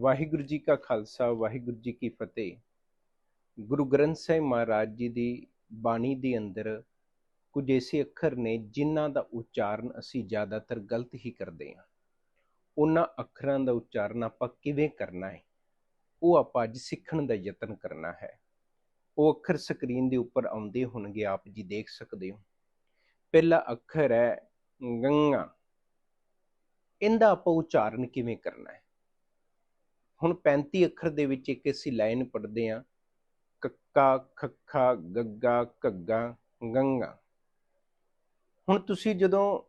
ਵਾਹਿਗੁਰੂ ਜੀ ਕਾ ਖਾਲਸਾ, ਵਾਹਿਗੁਰੂ ਜੀ ਕੀ ਫਤਿਹ। ਗੁਰੂ ਗ੍ਰੰਥ ਸਾਹਿਬ ਮਹਾਰਾਜ ਜੀ ਦੀ ਬਾਣੀ ਦੇ ਅੰਦਰ ਕੁਝ ਐਸੇ ਅੱਖਰ ਨੇ ਜਿਨ੍ਹਾਂ ਦਾ ਉਚਾਰਨ ਅਸੀਂ ਜ਼ਿਆਦਾਤਰ ਗਲਤ ਹੀ ਕਰਦੇ ਹਾਂ। ਉਹਨਾਂ ਅੱਖਰਾਂ ਦਾ ਉਚਾਰਨ ਆਪਾਂ ਕਿਵੇਂ ਕਰਨਾ ਹੈ? ਉਹ ਆਪਾਂ ਅੱਜ ਸਿੱਖਣ ਦਾ ਯਤਨ ਕਰਨਾ ਹੈ। ਉਹ ਅੱਖਰ ਸਕਰੀਨ ਦੇ ਉੱਪਰ ਆਉਂਦੇ ਹੋਣਗੇ, ਆਪ ਜੀ ਦੇਖ ਸਕਦੇ ਹੋ। ਪਹਿਲਾ ਅੱਖਰ ਹੈ ਗੰਗਾ। ਇਹਦਾ ਆਪਾਂ ਉਚਾਰਨ ਕਿਵੇਂ ਕਰਨਾ ਹੈ? ਹੁਣ 35 ਅੱਖਰ ਦੇ ਵਿੱਚ ਇੱਕ ਅਸੀਂ ਲਾਈਨ ਪੜ੍ਹਦੇ ਆ ਕੱਕਾ, ਖੱਖਾ, ਗੱਗਾ, ਘੱਗਾ, ਗੰਗਾ। ਹੁਣ ਤੁਸੀਂ ਜਦੋਂ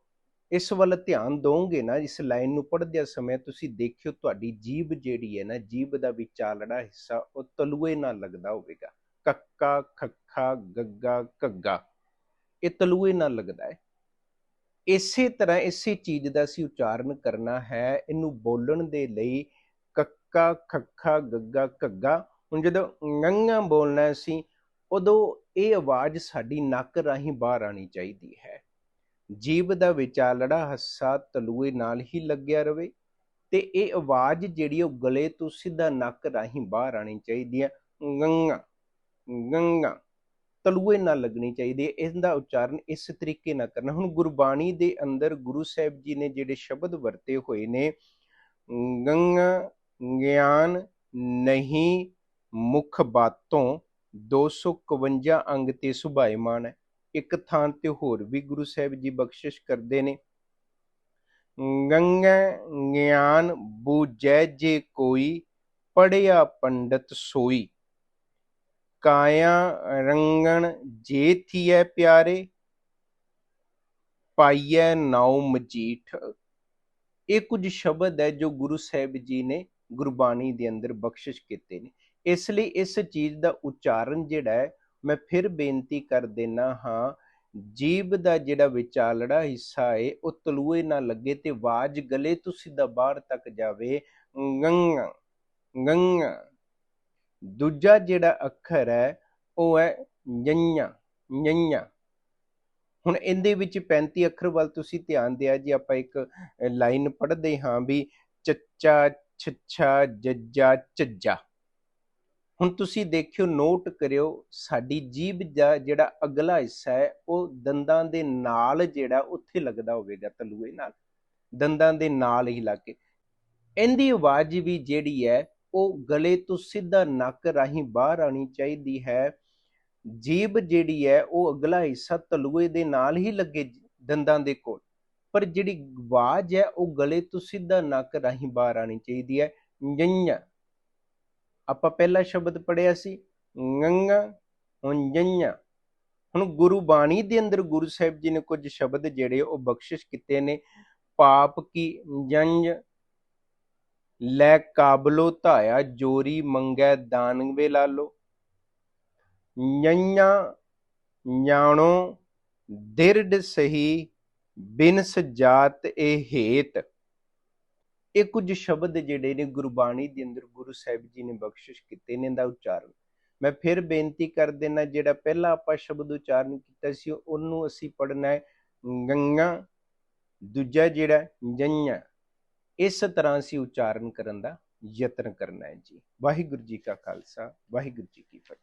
ਇਸ ਵੱਲ ਧਿਆਨ ਦੋਗੇ ਨਾ, ਇਸ ਲਾਈਨ ਨੂੰ ਪੜ੍ਹਦਿਆਂ ਸਮੇਂ ਤੁਸੀਂ ਦੇਖਿਓ ਤੁਹਾਡੀ ਜੀਬ ਜਿਹੜੀ ਹੈ ਨਾ ਜੀਬ ਦਾ ਵਿਚਾਲੜਾ ਹਿੱਸਾ ਉਹ ਤਲੂਏ ਨਾਲ ਲੱਗਦਾ ਹੋਵੇਗਾ। ਕੱਕਾ, ਖੱਖਾ, ਗੱਗਾ, ਘੱਗਾ, ਇਹ ਤਲੂਏ ਨਾਲ ਲੱਗਦਾ ਹੈ। ਇਸੇ ਤਰ੍ਹਾਂ ਇਸੇ ਚੀਜ਼ ਦਾ ਅਸੀਂ ਉਚਾਰਨ ਕਰਨਾ ਹੈ। ਇਹਨੂੰ ਬੋਲਣ ਦੇ ਲਈ ਕੱਕਾ ਖੱਖਾ, ਗੱਗਾ, ਘੱਗਾ। ਹੁਣ ਜਦੋਂ ਗੰਗਾ ਬੋਲਣਾ ਸੀ, ਉਦੋਂ ਇਹ ਆਵਾਜ਼ ਸਾਡੀ ਨੱਕ ਰਾਹੀਂ ਬਾਹਰ ਆਣੀ ਚਾਹੀਦੀ ਹੈ। ਜੀਬ ਦਾ ਵਿਚਾਲੜਾ ਹੱਸਾ ਤਲੂਏ ਨਾਲ ਹੀ ਲੱਗਿਆ ਰਵੇ ਤੇ ਇਹ ਆਵਾਜ਼ ਜਿਹੜੀ ਉਹ ਗਲੇ ਤੋਂ ਸਿੱਧਾ ਨੱਕ ਰਾਹੀਂ ਬਾਹਰ ਆਣੀ ਚਾਹੀਦੀ ਹੈ। ਗੰਗਾ ਗੰਗਾ ਤਲੂਏ ਨਾਲ ਲੱਗਣੀ ਚਾਹੀਦੀ ਹੈ। ਇਸ ਦਾ ਉਚਾਰਨ ਇਸ ਤਰੀਕੇ ਨਾਲ ਕਰਨਾ। ਹੁਣ ਗੁਰਬਾਣੀ ਦੇ ਅੰਦਰ ਗੁਰੂ ਸਾਹਿਬ ਜੀ ਨੇ ਜਿਹੜੇ ਸ਼ਬਦ ਵਰਤੇ ਹੋਏ ਨੇ ਗੰਗਾ ਗਿਆਨ ਨਹੀਂ ਮੁੱਖ ਬਾਤੋਂ 251 ਅੰਗ ਤੇ ਸੁਭਾਇਮਾਨ ਹੈ। ਇੱਕ ਥਾਂ ਤੇ ਹੋਰ ਵੀ ਗੁਰੂ ਸਾਹਿਬ ਜੀ ਬਖਸ਼ਿਸ਼ ਕਰਦੇ ਨੇ। ਗੰਗਾ ਗਿਆਨ ਬੂਝੈ ਜੇ ਕੋਈ ਪੜਿਆ ਪੰਡਤ ਸੋਈ। ਕਾਇਆ ਰੰਗਣ ਜੇ ਥੀਐ ਪਿਆਰੇ, ਪਾਈਐ ਨਾਉ ਮਜੀਠ। ਇਹ ਕੁਝ ਸ਼ਬਦ ਹੈ ਜੋ ਗੁਰੂ ਸਾਹਿਬ ਜੀ ਨੇ ਗੁਰਬਾਣੀ ਦੇ ਅੰਦਰ ਬਖਸ਼ਿਸ਼ ਕੀਤੇ ਨੇ। ਇਸ ਲਈ ਇਸ ਚੀਜ਼ ਦਾ ਉਚਾਰਨ ਜਿਹੜਾ ਹੈ, ਮੈਂ ਫਿਰ ਬੇਨਤੀ ਕਰ ਦੇਣਾ ਹਾਂ ਜੀਬ ਦਾ ਜਿਹੜਾ ਵਿਚਾਲੜਾ ਹਿੱਸਾ ਹੈ ਉਹ ਤਲੂਏ ਨਾ ਲੱਗੇ ਤੇ ਆਵਾਜ਼ ਗਲੇ ਤੋਂ ਸਿੱਧਾ ਬਾਹਰ ਤੱਕ ਜਾਵੇ। ਗੰਗਾ ਗੰਗਾ। ਦੂਜਾ ਜਿਹੜਾ ਅੱਖਰ ਹੈ, ਉਹ ਹੈ ਜੰਨਾ ਜੰਨਾ ਹੁਣ ਇਹਦੇ ਵਿੱਚ 35 ਅੱਖਰ ਵੱਲ ਤੁਸੀਂ ਧਿਆਨ ਦਿਆ ਜੀ ਆਪਾਂ ਇੱਕ ਲਾਈਨ ਪੜ੍ਹਦੇ ਹਾਂ ਵੀ ਚੱਚਾ ਛੱਛਾ, ਜੱਜਾ, ਝੱਜਾ। ਹੁਣ ਤੁਸੀਂ ਦੇਖਿਓ, ਨੋਟ ਕਰਿਓ, ਸਾਡੀ ਜੀਭ ਦਾ ਜਿਹੜਾ ਅਗਲਾ ਹਿੱਸਾ ਹੈ, ਉਹ ਦੰਦਾਂ ਦੇ ਨਾਲ ਜਿਹੜਾ ਉੱਥੇ ਲੱਗਦਾ ਹੋਵੇਗਾ, ਤਲੂਏ ਨਾਲ। ਦੰਦਾਂ ਦੇ ਨਾਲ ਹੀ ਲੱਗ ਕੇ। ਇਹਦੀ ਆਵਾਜ਼ ਵੀ ਜਿਹੜੀ ਹੈ, ਉਹ ਗਲੇ ਤੋਂ ਸਿੱਧਾ ਨੱਕ ਰਾਹੀਂ ਬਾਹਰ ਆਣੀ ਚਾਹੀਦੀ ਹੈ। ਜੀਭ ਜਿਹੜੀ ਹੈ, ਉਹ ਅਗਲਾ ਹਿੱਸਾ ਤਲੂਏ ਦੇ ਨਾਲ ਹੀ ਲੱਗੇ, ਦੰਦਾਂ ਦੇ ਕੋਲ। ਪਰ ਜਿਹੜੀ ਆਵਾਜ਼ ਹੈ, ਉਹ ਗਲੇ ਤੋਂ ਸਿੱਧਾ ਨੱਕ ਰਾਹੀਂ ਬਾਹਰ ਆਣੀ ਚਾਹੀਦੀ ਹੈ। ਜੰਨਾ ਆਪਾਂ ਪਹਿਲਾ ਸ਼ਬਦ ਪੜਿਆ ਸੀ ਗੰਗਾ ਹੁਣ ਜੰਨਾ ਹੁਣ ਗੁਰੂ ਬਾਣੀ ਦੇ ਅੰਦਰ ਗੁਰੂ ਸਾਹਿਬ ਜੀ ਨੇ ਕੁਝ ਸ਼ਬਦ ਜਿਹੜੇ ਉਹ ਬਖਸ਼ਿਸ਼ ਕੀਤੇ ਨੇ, ਪਾਪ ਕੀ ਜੰਜ ਲੈ ਕਾਬਲੋ ਧਾਇਆ, ਜੋਰੀ ਮੰਗੈ ਦਾਨਵੇ ਲਾਲੋ। ਨਈਆਂ ਜਾਣੋ ਦਿਰਡ ਸਹੀ ਬਿਨ ਸਜਾਤ ਇਹ ਹੇਤ। ਇਹ ਕੁਝ ਸ਼ਬਦ ਜਿਹੜੇ ਨੇ ਗੁਰਬਾਣੀ ਦੇ ਅੰਦਰ ਗੁਰੂ ਸਾਹਿਬ ਜੀ ਨੇ ਬਖਸ਼ਿਸ਼ ਕੀਤੇ ਨੇ ਦਾ ਉਚਾਰਨ। ਮੈਂ ਫਿਰ ਬੇਨਤੀ ਕਰ ਦੇਣਾ ਜਿਹੜਾ ਪਹਿਲਾ ਆਪਾਂ ਸ਼ਬਦ ਉਚਾਰਨ ਕੀਤਾ ਸੀ, ਉਹਨੂੰ ਅਸੀਂ ਪੜਨਾ ਹੈ ਗੰਗਾ, ਦੂਜਾ ਜਿਹੜਾ ਜੰਨਾ ਇਸ ਤਰ੍ਹਾਂ ਅਸੀਂ ਉਚਾਰਨ ਕਰਨ ਦਾ ਯਤਨ ਕਰਨਾ ਹੈ ਜੀ। ਵਾਹਿਗੁਰੂ ਜੀ ਕਾ ਖਾਲਸਾ, ਵਾਹਿਗੁਰੂ ਜੀ ਕੀ ਫਤਿਹ।